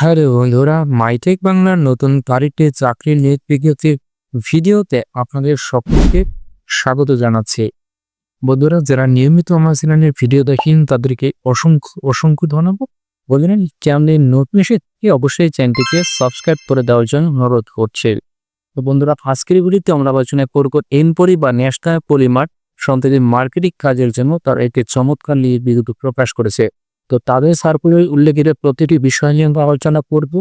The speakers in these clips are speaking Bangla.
হ্যালো বন্ধুরা, মাইটেক বাংলার নতুন তারিখে চাকরির নিয়োগ বিজ্ঞপ্তির ভিডিওতে আপনাদের সকলকে স্বাগত জানাচ্ছি। বন্ধুরা, যারা নিয়মিত আমার চ্যানেলের ভিডিও দেখেন, তাদেরকে অসংখ্য অসংখ্য ধন্যবাদ। বললেন চ্যানেলে নতুন এসে অবশ্যই চ্যানেলটিকে সাবস্ক্রাইব করে দেওয়ার জন্য অনুরোধ করছে। তো বন্ধুরা, আজকের ভিডিওতে আমরা আলোচনা করব এনপরি বা ন্যাশনাল পলিমার সম্প্রতি মার্কেটিং কাজের জন্য তার একটি চমৎকার নিয়ে বিজ্ঞপ্তি প্রকাশ করেছে। তো তাদের সার্কুলার উল্লেখিত প্রতিটি বিষয় নিয়ে আমরা আলোচনা করব।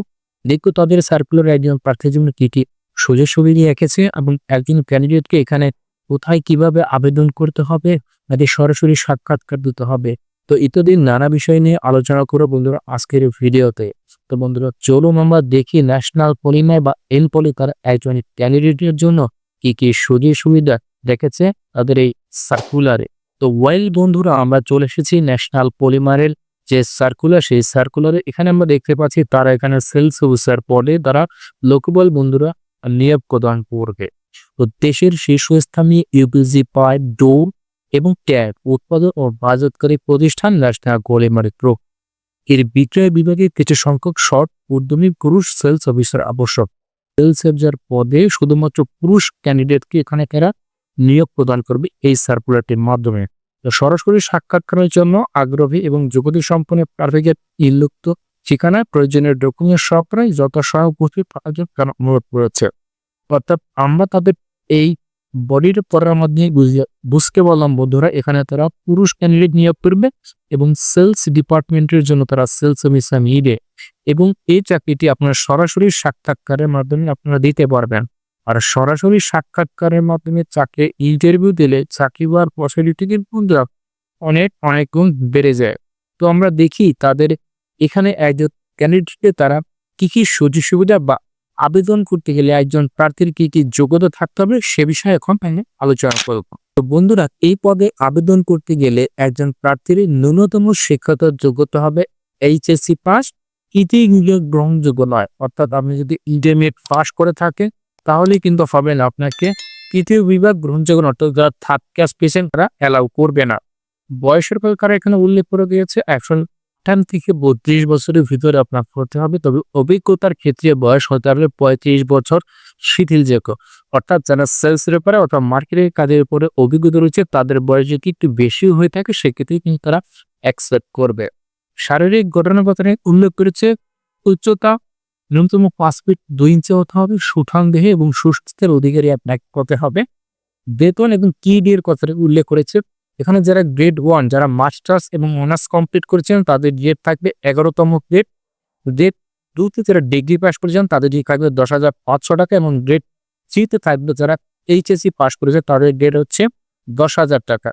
দেখো তাদের সার্কুলার একজন প্রার্থীর জন্য কি কি সুযোগ সুবিধা রেখেছে এবং একজন ক্যান্ডিডেটকে এখানে কোথায় কীভাবে আবেদন করতে হবে নাকি সরাসরি সাক্ষাৎকার দিতে হবে। তো ইত্যাদি নানা বিষয় নিয়ে আলোচনা করো বন্ধুরা আজকের ভিডিওতে। তো বন্ধুরা চলুন আমরা দেখি ন্যাশনাল পলিমায় বা এন পলি তার একজন ক্যান্ডিডেটের জন্য কি কি সুযোগ সুবিধা রেখেছে তাদের এই সার্কুলারে তো ওয়েল বন্ধুরা আমরা চলে এসেছি ন্যাশনাল পলিমারের যে সার্কুলার সেই সার্কুলারে এখানে আমরা দেখতে পাচ্ছি তারা এখানে সেলস অফিসার পদে তারা লোকবল বন্ধুরা নিয়োগ প্রদান করবে। তো দেশের শীর্ষস্থানীয় ইউপিজি পাইপ ডোর এবং ট্যাগ উৎপাদন ও বাজতকারী প্রতিষ্ঠান ন্যাশনাল গোলেমারি প্রো এর বিক্রয় বিভাগে কিছু সংখ্যক শর্ট উদ্যমী পুরুষ সেলস অফিসার আবশ্যক। সেলস অফিসার পদে শুধুমাত্র পুরুষ ক্যান্ডিডেটকে এখানে তারা নিয়োগ প্রদান করবে এই সার্কুলারটির মাধ্যমে। তো সরাসরি সাক্ষাৎকারের জন্য আগ্রহী এবং যোগ্যতা সম্পন্ন প্রার্থীকে ইল্লুক্ত ঠিকানায় প্রয়োজনীয় ডকুমেন্ট সহকারে যথাসহ উপস্থিত থাকার জন্য অনুরোধ করেছে। অর্থাৎ আমরা তাদের এই বডির পড়ার বুঝিয়ে, বুঝতে বললাম বন্ধুরা, এখানে তারা পুরুষ ক্যান্ডিডেট নিয়োগ করবে এবং সেলস ডিপার্টমেন্টের জন্য তারা সেলস অফিসার নিবে এবং এই চাকরিটি আপনার সরাসরি সাক্ষাৎকারের মাধ্যমে আপনারা দিতে পারবেন। আর সরাসরি সাক্ষাৎকারের মাধ্যমে চাকরি ইন্টারভিউ দিলে চাকরি পাওয়ার পসিবিলিটি কিন্তু অনেক অনেক গুণ বেড়ে যায়। তো আমরা দেখি তাদের এখানে একজন ক্যান্ডিডেটকে তারা কি কি সুযোগ সুবিধা বা আবেদন করতে গেলে একজন প্রার্থীর কি কি যোগ্যতা থাকতে হবে সে বিষয়ে এখন আমি আলোচনা করব। তো বন্ধুরা, এই পদে আবেদন করতে গেলে একজন প্রার্থীর ন্যূনতম শিক্ষাগত যোগ্যতা হবে এইচএসসি পাস ইতিগুলো গ্রহণযোগ্য নয়। অর্থাৎ আপনি যদি ইন্টারমিডিয়েট পাস করে থাকেন তাহলে কিন্তু হবে না। আপনাকে তৃতীয় বিভাগ গ্রহণযোগ্য অর্থাৎ থার্ড ক্লাস পেশেন্ট তারা অ্যালাউ করবে না। বয়সের প্রকার এখানে উল্লেখ করে দিয়েছে, একশো টেন থেকে বত্রিশ বছরের ভিতরে আপনার হতে হবে, তবে অভিজ্ঞতার ক্ষেত্রে বয়স হতে হবে পঁয়ত্রিশ বছর শিথিল শিথিলযোগ্য। অর্থাৎ যারা সেলসের ব্যাপারে অর্থাৎ মার্কেটের কাজের উপরে অভিজ্ঞতা রয়েছে, তাদের বয়স যদি একটু বেশি হয়ে থাকে, সেক্ষেত্রে কিন্তু তারা অ্যাকসেপ্ট করবে। শারীরিক গঠনগতনে উল্লেখ করেছে, উচ্চতা ন্যূনতম পাঁচ ফিট দুই ইঞ্চি হতে হবে, সুঠাম দেহে এবং সুস্থের অধিকারী আপনাকে হতে হবে। বেতন এবং কি ডিএর কথা উল্লেখ করেছে। এখানে যারা গ্রেড ওয়ান যারা মাস্টার্স এবং অনার্স কমপ্লিট করেছেন, তাদের গ্রেড থাকবে এগারোতম গ্রেড গ্রেড টুতে যারা ডিগ্রি পাস করেছেন তাদের গ্রেড থাকবে দশ হাজার পাঁচশো টাকা এবং গ্রেড থ্রিতে থাকবে যারা এইচএসসি পাস করেছে, তাদের গ্রেড হচ্ছে দশ হাজার টাকা।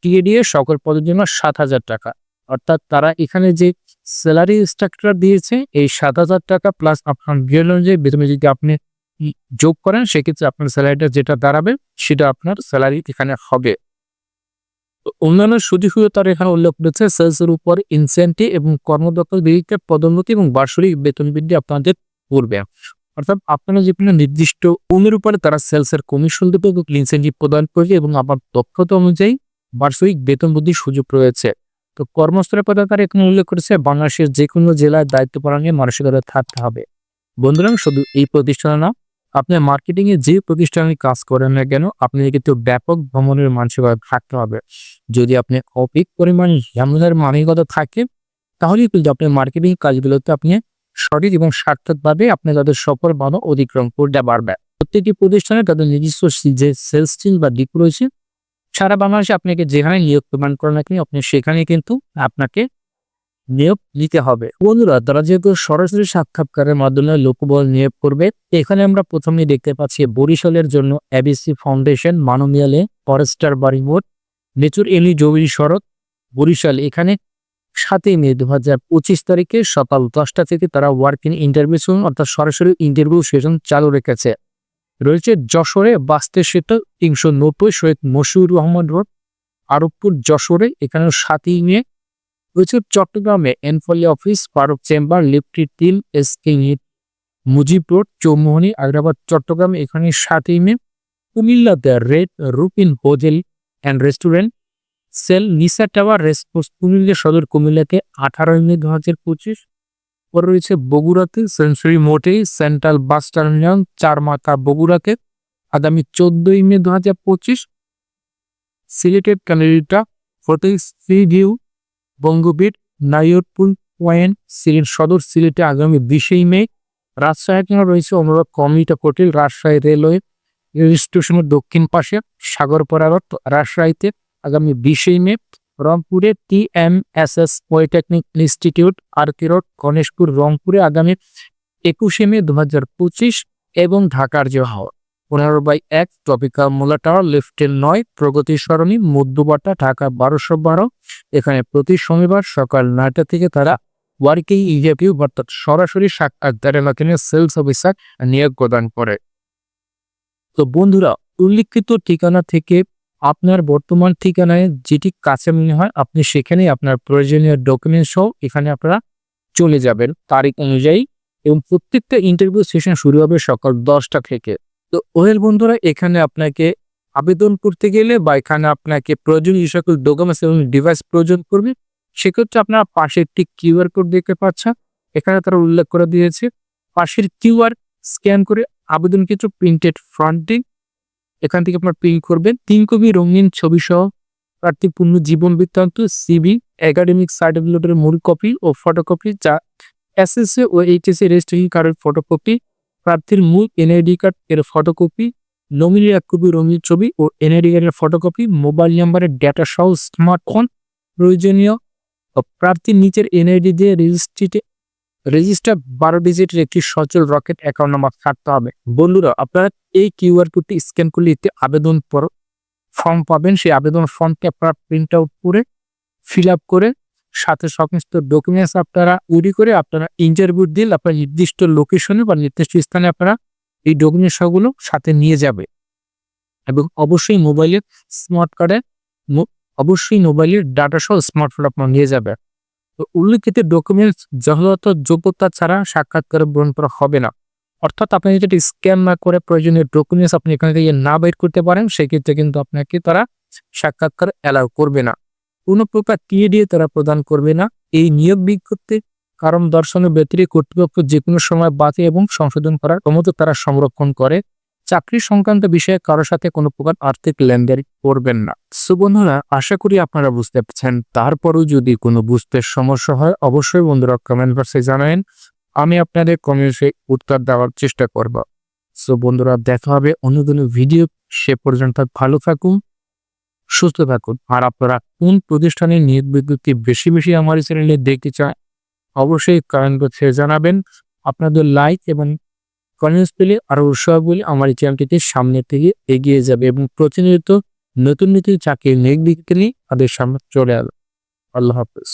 টিএডিএ সকল পদের জন্য সাত হাজার টাকা। অর্থাৎ তারা এখানে যে স্যালারি স্ট্রাকচার দিয়েছে, এই সাত হাজার টাকা প্লাস আপনার গ্রেড অনুযায়ী বেতনে যদি আপনি যোগ করেন, সেক্ষেত্রে আপনার স্যালারিটা যেটা দাঁড়াবে, সেটা আপনার স্যালারি এখানে হবে। অন্যান্য সুযোগ তার এখানে উল্লেখ করেছে সেলসের উপর ইনসেন্টিভ এবং কর্মদক্ষতার বিরুদ্ধে পদোন্নতি এবং বার্ষিক বেতন বৃদ্ধি আপনাদের করবে অর্থাৎ আপনারা যে কোনো নির্দিষ্ট কমের উপরে তারা সেলসের কমিশন দেবে এবং ইনসেন্টিভ প্রদান করবে এবং আপনার দক্ষতা অনুযায়ী বার্ষিক বেতন বৃদ্ধির সুযোগ রয়েছে। তো কর্মস্থলের পদাকার এখানে উল্লেখ করেছে, বাংলাদেশের যে কোনো জেলায় দায়িত্ব পালন মানসিকতা থাকতে হবে। বন্ধুরা, শুধু এই প্রতিষ্ঠানে না, আপনি মার্কেটিং এ যে প্রতিষ্ঠানে কাজ করেন না কেন আপনি কিন্তু ব্যাপক ভ্রমণের মানসিকতা থাকতে হবে। যদি আপনি অপিক পরিমাণ ঝামেলার মানসিকতা থাকে, তাহলে কিন্তু আপনি মার্কেটিং কাজগুলোতে আপনি সঠিক এবং সার্থকভাবে আপনি তাদের সফল বাধা অতিক্রম করতে পারবেন। প্রত্যেকটি প্রতিষ্ঠানে তাদের নিজস্ব যে সেলস টিম বা দিক রয়েছে সারা বাংলাদেশে আপনাকে যেখানে নিয়োগ প্রমাণ করেন না আপনি সেখানে কিন্তু আপনাকে নিয়োগ নিতে হবে। বন্ধুরা, তারা যেহেতু সরাসরি সাক্ষাৎকারের মাধ্যমে লোকবল নিয়োগ করবে, এখানে আমরা প্রথমে দেখতে পাচ্ছি বরিশালের জন্য এবিসি ফাউন্ডেশন মানবিয়ালে ফরেস্টার বাড়ি মোড় নেচুর এলি জরুরি সড়ক বরিশাল। এখানে সাতই মে দু হাজার পঁচিশ তারিখে সকাল দশটা থেকে তারা ওয়ার্কিং ইন্টারভিউ অর্থাৎ সরাসরি ইন্টারভিউ সেশন চালু রেখেছে। রয়েছে যশোরে বাস্তে সেতু তিনশো নব্বই শহীদ মশিউর রহমান রোড, আরবপুর যশোরে এখানে সাতই মে। রয়েছে চট্টগ্রামে এনফলি অফিস পারক চেম্বার, লিফটি তিন S K Mujib road, Chowmuhani Agrabad Chittagong এখানে সাতই মে। কুমিল্লাতে রেড রুপিন হোটেল অ্যান্ড রেস্টুরেন্ট, সেল নিসা টাওয়ার রেসপোর্স কুমিল্লা সদর কুমিল্লাতে আঠারোই মে দু হাজার পঁচিশ। পর রয়েছে বগুড়াতে, সেঞ্চুরি মোটেই, সেন্ট্রাল বাস টার্মিনাল, চার মাথা বগুড়াতে আগামী চোদ্দই মে দু হাজার পঁচিশ, সিলেটের ক্যানারিটা photo sea view Bangabir Naiyorpur point Sylhet Sadar, সিলেটে আগামী বিশেই মে। রাজশাহীতে রয়েছে Anurag community hotel Rajshahi railway rail স্টেশনের দক্ষিণ পাশে সাগরপাড়া রাজশাহীতে আগামী বিশেই মে। রংপুরে S polytechnic institute Arati road Ganeshpur, রংপুরে আগামী একুশে মে দু হাজার পঁচিশ এবং ঢাকার জওহর পনেরো বাই এক টপিক্যাল মোলা টাওয়ার, লিফটের নয় প্রগতি সরণি মধ্যবাটা ঢাকা বারোশো বারো। এখানে প্রতি শনিবার সকাল নয়টা থেকে তারা ওয়ার্কিং ইন্টারভিউ অর্থাৎ সরাসরি সাক্ষাৎকারের মাধ্যমে সেলস অফিসার নিয়োগ প্রদান করে। তো বন্ধুরা, উল্লিখিত ঠিকানা থেকে আপনার বর্তমান ঠিকানায় যেটি কাছে মনে হয়, আপনি সেখানে আপনার প্রয়োজনীয় ডকুমেন্টস সহ এখানে আপনারা চলে যাবেন তারিখ অনুযায়ী এবং প্রত্যেকটা ইন্টারভিউ সেশন শুরু হবে সকাল দশটা থেকে। তো ওয়েল বন্ধুরা, এখানে আপনাকে আবেদন করতে গেলে বা এখানে আপনাকে প্রয়োজনীয় সকল ডকুমেন্টস এবং ডিভাইস প্রয়োজন করবে সেক্ষেত্রে আপনারা পাশে একটি কিউআর কোড দেখতে পাচ্ছেন। এখানে তারা উল্লেখ করে দিয়েছে, পাশের কিউআর স্ক্যান করে আবেদন ক্ষেত্র প্রিন্টেড ফ্রন্টিং এখান থেকে আপনার প্রিন্ট করবেন। তিন কপি রঙিন ছবি সহ প্রার্থী পূর্ণ জীবন বৃত্তান্ত সিবি একাডেমিক সার্টিফিকেটের মূল কপি ও ফটোকপি যা এসএসএ ও এইচএসএ রেজিস্ট্রেশন কার্ডের ফটোকপি প্রার্থীর মূল এনআইডি কার্ড এর ফটোকপি নমিনির এক কপি রঙিন ছবি ও এনআইডি কার্ডের ফটোকপি মোবাইল নাম্বারের ডেটা সহ স্মার্টফোন প্রয়োজনীয়। প্রার্থীর নিচের এনআইডি দিয়ে রেজিস্ট্রিতে রেজিস্টার বারো ডিজিটের একটি সচল রকেট অ্যাকাউন্ট নাম্বার থাকতে হবে। বন্ধুরা, আপনারা এই কিউআর কোডটি স্ক্যান করলে এতে আবেদন ফর্ম পাবেন। সেই আবেদন ফর্মকে আপনারা প্রিন্ট আউট করে ফিল আপ করে সাথে সমস্ত ডকুমেন্টস আপনারা তৈরি করে আপনারা ইন্টারভিউ দিল আপনার নির্দিষ্ট লোকেশনে বা নির্দিষ্ট স্থানে আপনারা এই ডকুমেন্টস সবগুলো সাথে নিয়ে যাবে। এবং অবশ্যই মোবাইলের স্মার্ট কার্ডে অবশ্যই মোবাইলের ডাটা সহ স্মার্টফোন আপনার নিয়ে যাবে উল্লেখিত ডকুমেন্টস যথাযথ যোগ্যতা ছাড়া সাক্ষাৎকার গ্রহণ করা হবে না। অর্থাৎ আপনি যদি স্ক্যান না করে প্রয়োজনীয় ডকুমেন্টস আপনি এখান থেকে না বের করতে পারেন, সেক্ষেত্রে কিন্তু আপনাকে তারা সাক্ষাৎকার অ্যালাউ করবে না। কোনো প্রকার টিএ দিয়ে তারা প্রদান করবে না। এই নিয়োগ বিজ্ঞপ্তি কারণ দর্শনের ব্যতিরিক কর্তৃপক্ষ যে কোনো সময় বাতিল এবং সংশোধন করার ক্ষমতা তারা সংরক্ষণ করে। চাকরি সংক্রান্ত বিষয়ে কারোর সাথে কোনো প্রকার আর্থিক লেনদেন করবেন না। সো বন্ধুরা, আশা করি আপনারা বুঝতে পারছেন। তারপরও যদি কোনো বুঝতে সমস্যা হয়, অবশ্যই বন্ধুরা কমেন্ট বক্সে জানাবেন। আমি আপনাদের কমেন্টে উত্তর দেওয়ার চেষ্টা করব। সো বন্ধুরা, দেখা হবে অন্য কোনো ভিডিও সে পর্যন্ত ভালো থাকুন, সুস্থ থাকুন। আর আপনারা কোন প্রতিষ্ঠানের নিয়োগ বিজ্ঞপ্তি বেশি বেশি আমার চ্যানেলে দেখতে চান, অবশ্যই কমেন্ট বক্সে জানাবেন। আপনাদের লাইক এবং কমেন্টস পেলে আরও উৎসাহগুলি আমার এই চ্যানেলটিতে সামনের থেকে এগিয়ে যাবে এবং প্রতিনিয়ত নতুন নতুন চাকরির নির্বিঘ্নে তাদের সামনে চলে আসবে। আল্লাহ হাফিজ।